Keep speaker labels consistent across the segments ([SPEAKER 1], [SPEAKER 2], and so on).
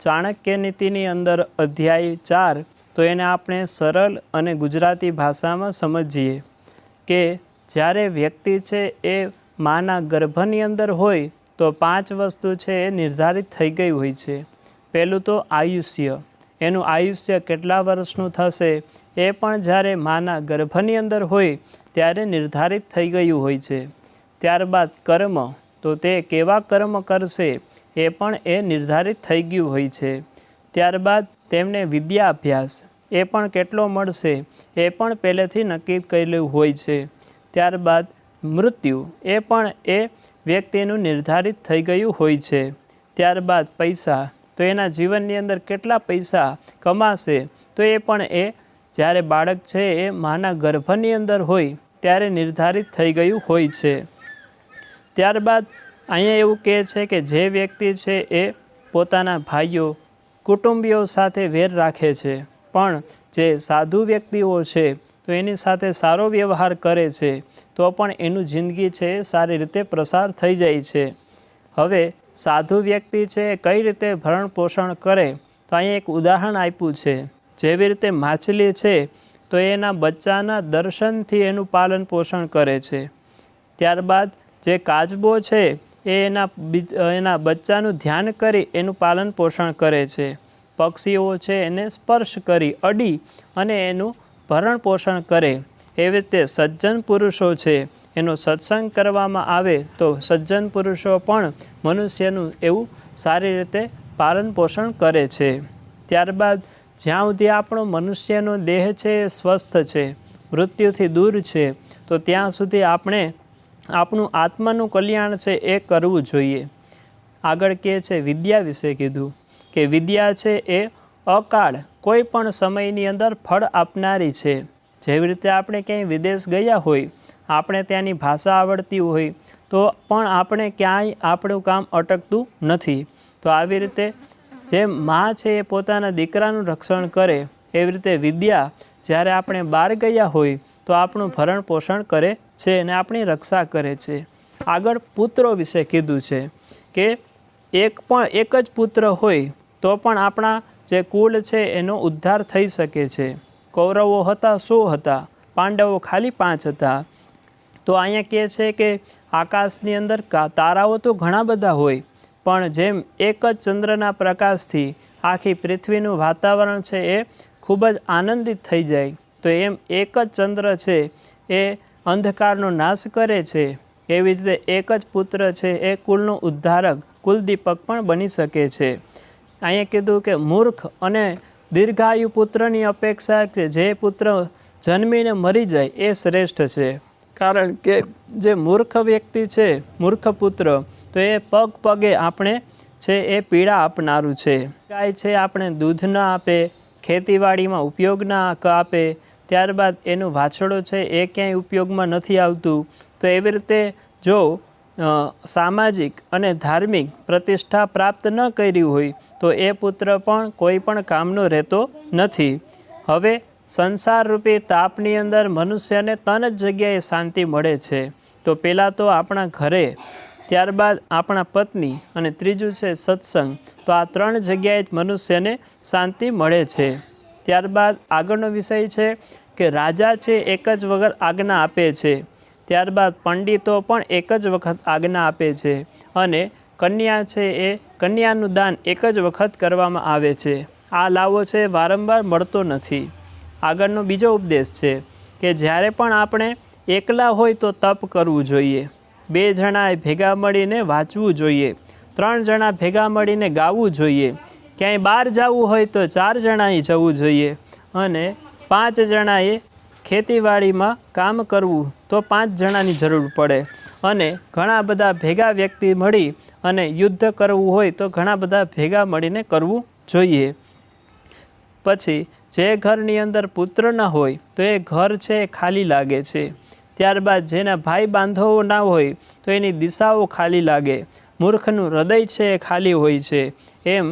[SPEAKER 1] ચાણક્ય નીતિની અંદર અધ્યાય ચાર, તો એને આપણે સરળ અને ગુજરાતી ભાષામાં સમજીએ કે જ્યારે વ્યક્તિ છે એ માના ગર્ભની અંદર હોય, તો પાંચ વસ્તુ છે એ નિર્ધારિત થઈ ગઈ હોય છે. પહેલું તો આયુષ્ય. એનું આયુષ્ય કેટલા વર્ષનું થશે? એ પણ જ્યારે માના ગર્ભની અંદર હોય, ત્યારે નિર્ધારિત થઈ ગયું હોય છે. ત્યારબાદ કર્મ. તો તે કેવા કર્મ કરશે? એ પણ એ નિર્ધારિત થઈ ગયું હોય છે. ત્યારબાદ તેમને વિદ્યા અભ્યાસ, એ પણ કેટલો મળશે, એ પણ પહેલેથી નક્કી કરેલું હોય છે. ત્યારબાદ મૃત્યુ, એ પણ એ વ્યક્તિનું નિર્ધારિત થઈ ગયું હોય છે. ત્યારબાદ પૈસા, તો એના જીવનની અંદર કેટલા પૈસા કમાશે, તો એ પણ એ જ્યારે બાળક છે, એ માના ગર્ભની અંદર હોય, ત્યારે નિર્ધારિત થઈ ગયું હોય છે. ત્યારબાદ અહીંયા એવું કહે છે કે જે વ્યક્તિ છે એ પોતાના ભાઈઓ, કુટુંબીઓ સાથે વેર રાખે છે. પણ જે સાધુ વ્યક્તિઓ છે, તો એની સાથે સારો વ્યવહાર કરે છે, તો પણ એનું જિંદગી છે સારી રીતે પ્રસાર થઈ જાય છે. હવે, સાધુ વ્યક્તિ છે કઈ રીતે ભરણ પોષણ કરે? તો અહીંયા એક ઉદાહરણ આપ્યું છે. જેવી રીતે માછલી છે, તો એના બચ્ચાના દર્શનથી એનું પાલન પોષણ કરે છે. ત્યારબાદ, જે કાચબો છે એ એના એના બચ્ચાનું ધ્યાન કરી એનું પાલન પોષણ કરે છે. પક્ષીઓ છે એને સ્પર્શ કરી અડી અને એનું ભરણ પોષણ કરે. એવી રીતે સજ્જન પુરુષો છે, એનો સત્સંગ કરવામાં આવે તો સજ્જન પુરુષો પણ મનુષ્યનું એવું સારી રીતે પાલન પોષણ કરે છે. ત્યારબાદ જ્યાં સુધી આપણો મનુષ્યનો દેહ છે એ સ્વસ્થ છે, મૃત્યુથી દૂર છે, તો ત્યાં સુધી આપણે આપણું આત્માનું કલ્યાણ છે એ કરવું જોઈએ. આગળ કહે છે વિદ્યા વિશે કીધું કે વિદ્યા છે એ અકાળ, કોઈ પણ સમયની અંદર ફળ આપનારી છે. જેવી રીતે આપણે ક્યાંય વિદેશ ગયા હોય, આપણે ત્યાંની ભાષા આવડતી હોય, તો પણ આપણે ક્યાંય આપણું કામ અટકતું નથી. તો આવી રીતે જે મા છે એ પોતાના દીકરાનું રક્ષણ કરે, એવી રીતે વિદ્યા જ્યારે આપણે બહાર ગયા હોય તો આપણું ભરણ પોષણ કરે છે અને આપણી રક્ષા કરે છે. આગળ પુત્રો વિશે કીધું છે કે એક પણ એક જ પુત્ર હોય તો પણ આપણા જે કુળ છે એનો ઉદ્ધાર થઈ શકે છે. કૌરવો હતા સો હતા, પાંડવો ખાલી પાંચ હતા. તો અહીંયા કહે છે કે આકાશની અંદર તારાઓ તો ઘણા બધા હોય, પણ જેમ એક જ ચંદ્રના પ્રકાશથી આખી પૃથ્વીનું વાતાવરણ છે એ ખૂબ જ આનંદિત થઈ જાય. તો એમ એક જ ચંદ્ર છે, એ અંધકારનો નાશ કરે છે. એવી રીતે એક જ પુત્ર છે, એ કુલનો ઉદ્ધારક, કુલદીપક પણ બની શકે છે. અહીંયા કીધું કે મૂર્ખ અને દીર્ઘાયુ પુત્રની અપેક્ષા કે જે પુત્ર જન્મીને મરી જાય એ શ્રેષ્ઠ છે. કારણ કે જે મૂર્ખ વ્યક્તિ છે, મૂર્ખ પુત્ર, તો એ પગ પગે આપણે છે, એ પીડા આપનારું છે. ગાય છે, આપણે દૂધ ન આપે, ખેતીવાડીમાં ઉપયોગ ના આપે ત્યારબાદ એનું વાછળો છે એ ક્યાંય ઉપયોગમાં નથી આવતું. તો એવી રીતે જો સામાજિક અને ધાર્મિક પ્રતિષ્ઠા પ્રાપ્ત ન કરી હોય, તો એ પુત્ર પણ કોઈ પણ કામનો રહેતો નથી. હવે સંસાર રૂપી તાપની અંદર મનુષ્યને ત્રણ જ જગ્યાએ શાંતિ મળે છે. તો પહેલાં તો આપણા ઘરે, ત્યારબાદ આપણા પત્ની અને ત્રીજું છે સત્સંગ. તો આ ત્રણ જગ્યાએ જ મનુષ્યને શાંતિ મળે છે. ત્યારબાદ આગળનો વિષય છે કે રાજા છે એક જ વગર આજ્ઞા આપે છે. ત્યારબાદ પંડિતો પણ એક જ વખત આજ્ઞા આપે છે અને કન્યા છે એ કન્યાનું દાન એક જ વખત કરવામાં આવે છે. આ લાવો છે વારંવાર મળતો નથી. આગળનો બીજો ઉપદેશ છે કે જ્યારે પણ આપણે એકલા હોય તો તપ કરવું જોઈએ. બે જણાએ ભેગા મળીને વાંચવું જોઈએ. ત્રણ જણા ભેગા મળીને ગાવું જોઈએ. ક્યાંય બહાર જવું હોય તો ચાર જણાએ જવું જોઈએ અને પાંચ જણાએ ખેતીવાડીમાં કામ કરવું તો પાંચ જણાની જરૂર પડે. અને ઘણા બધા ભેગા વ્યક્તિ મળી અને યુદ્ધ કરવું હોય તો ઘણા બધા ભેગા મળીને કરવું જોઈએ. પછી જે ઘરની અંદર પુત્ર ન હોય તો એ ઘર છે એ ખાલી લાગે છે. ત્યારબાદ જેના ભાઈ બાંધવો ના હોય તો એની દિશાઓ ખાલી લાગે. મૂર્ખનું હૃદય છે એ ખાલી હોય છે. એમ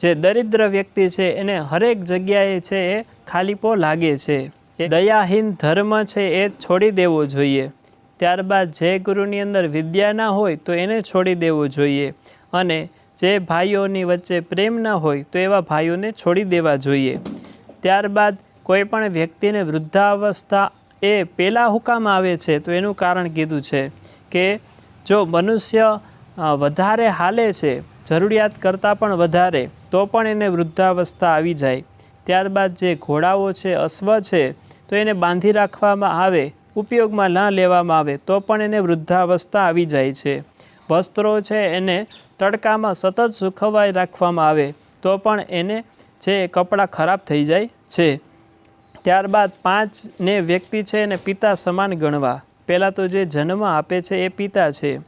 [SPEAKER 1] જે દરિદ્ર વ્યક્તિ છે, એને હરેક જગ્યાએ છે એ ખાલીપો લાગે છે. એ દયાહીન ધર્મ છે એ છોડી દેવો જોઈએ. ત્યારબાદ જે ગુરુની અંદર વિદ્યા ના હોય તો એને છોડી દેવો જોઈએ. અને જે ભાઈઓની વચ્ચે પ્રેમ ન હોય તો એવા ભાઈઓને છોડી દેવા જોઈએ. ત્યારબાદ કોઈ પણ વ્યક્તિને વૃદ્ધાવસ્થા એ પહેલાં હુકામ આવે છે, તો એનું કારણ કીધું છે કે જો મનુષ્ય વધારે હાલે છે, જરૂરિયાત કરતાં પણ વધારે તો પણ એને વૃદ્ધાવસ્થા આવી જાય. ત્યારબાદ જે ઘોડાઓ છે, અશ્વ છે, તો એને બાંધી રાખવામાં આવે, ઉપયોગમાં ન લેવામાં આવે, તો પણ એને વૃદ્ધાવસ્થા આવી જાય છે. વસ્ત્રો છે, એને તડકામાં સતત સુકવાઈ રાખવામાં આવે, તો પણ એને જે કપડાં ખરાબ થઈ જાય છે. ત્યારબાદ પાંચને વ્યક્તિ છે, એને પિતા સમાન ગણવા. પહેલાં તો જે જન્મ આપે છે, એ પિતા છે.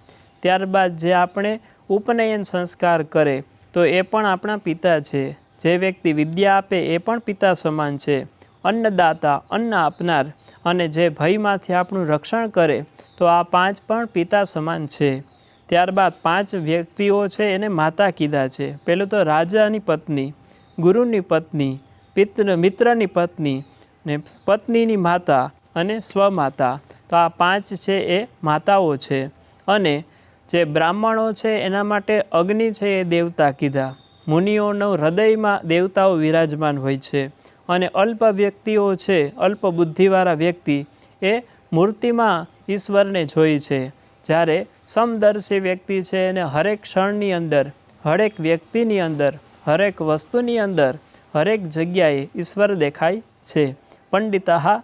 [SPEAKER 1] ત્યારબાદ જે આપણે ઉપનયન સંસ્કાર કરે તો એ પણ આપણા પિતા છે. જે વ્યક્તિ વિદ્યા આપે એ પણ પિતા સમાન છે. અન્નદાતા, અન્ન આપનાર અને જે ભયમાંથી આપણું રક્ષણ કરે, તો આ પાંચ પણ પિતા સમાન છે. ત્યારબાદ પાંચ વ્યક્તિઓ છે એને માતા કીધા છે. પહેલું તો રાજાની પત્ની, ગુરુની પત્ની પિત્ર મિત્રની પત્ની ને પત્નીની માતા અને સ્વમાતા. તો આ પાંચ છે એ માતાઓ છે. અને જે બ્રાહ્મણો છે, એના માટે અગ્નિ છે એ દેવતા કીધા. મુનિઓનો હૃદયમાં દેવતાઓ વિરાજમાન હોય છે અને અલ્પ વ્યક્તિઓ છે, અલ્પ બુદ્ધિવાળા વ્યક્તિ એ મૂર્તિમાં ઈશ્વરને જોઈ છે. જ્યારે સમદર્શી વ્યક્તિ છે એને હરેક ક્ષણની અંદર, હરેક વ્યક્તિની અંદર, હરેક વસ્તુની અંદર, હરેક જગ્યાએ ઈશ્વર દેખાય છે. પંડિતા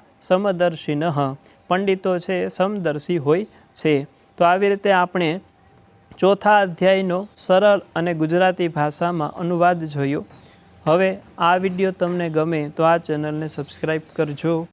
[SPEAKER 1] નહ પંડિતો છે સમદર્શી હોય છે. તો આવી રીતે આપણે ચોથા અધ્યાયનો સરળ અને ગુજરાતી ભાષામાં અનુવાદ જોયો. હવે આ વીડિયો તમને ગમે તો આ ચેનલને સબસ્ક્રાઈબ કરજો.